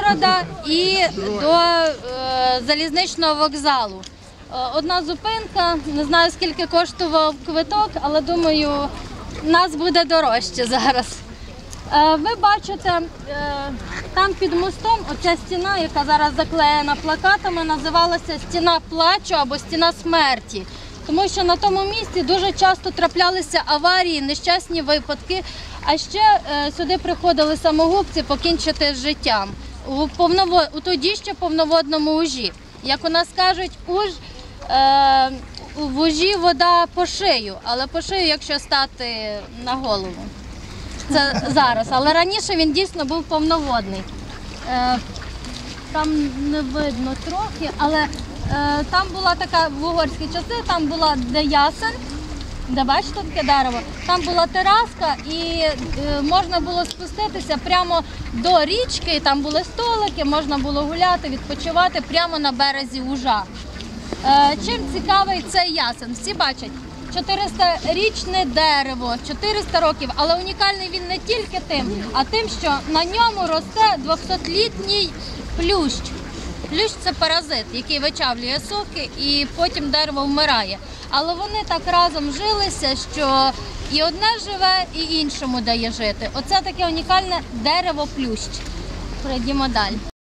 Ужгорода і до е, залізничного вокзалу. Е, Одна зупинка, не знаю скільки коштував квиток, але думаю, нас буде дорожче зараз. Е, Ви бачите, там під мостом оця стіна, яка зараз заклеєна плакатами, називалася стіна плачу або стіна смерті. Тому що на тому місці дуже часто траплялися аварії, нещасні випадки. А ще сюди приходили самогубці покінчити з життям у у тоді ще повноводному ужі. Як у нас кажуть, уж е, в ужі вода по шию, але по шию, якщо стати на голову. Це зараз, але раніше він дійсно був повноводний. Е, там не видно трохи, але е, там була така в угорські часи, там була де ясен, де бачите таке дерево, там була тераска і е, можна було спуститися прямо до річки, там були столики, можна було гуляти, відпочивати прямо на березі ужа. Е, Чим цікавий цей ясен? Всі бачать. 400-річне дерево, 400 років, але унікальний він не тільки тим, а тим, що на ньому росте 200-літній плющ. Плющ це паразит, який вичавлює соки і потім дерево вмирає. Але вони так разом жилися, що і одне живе, і іншому дає жити. Оце таке унікальне дерево плющ. Пройдімо далі.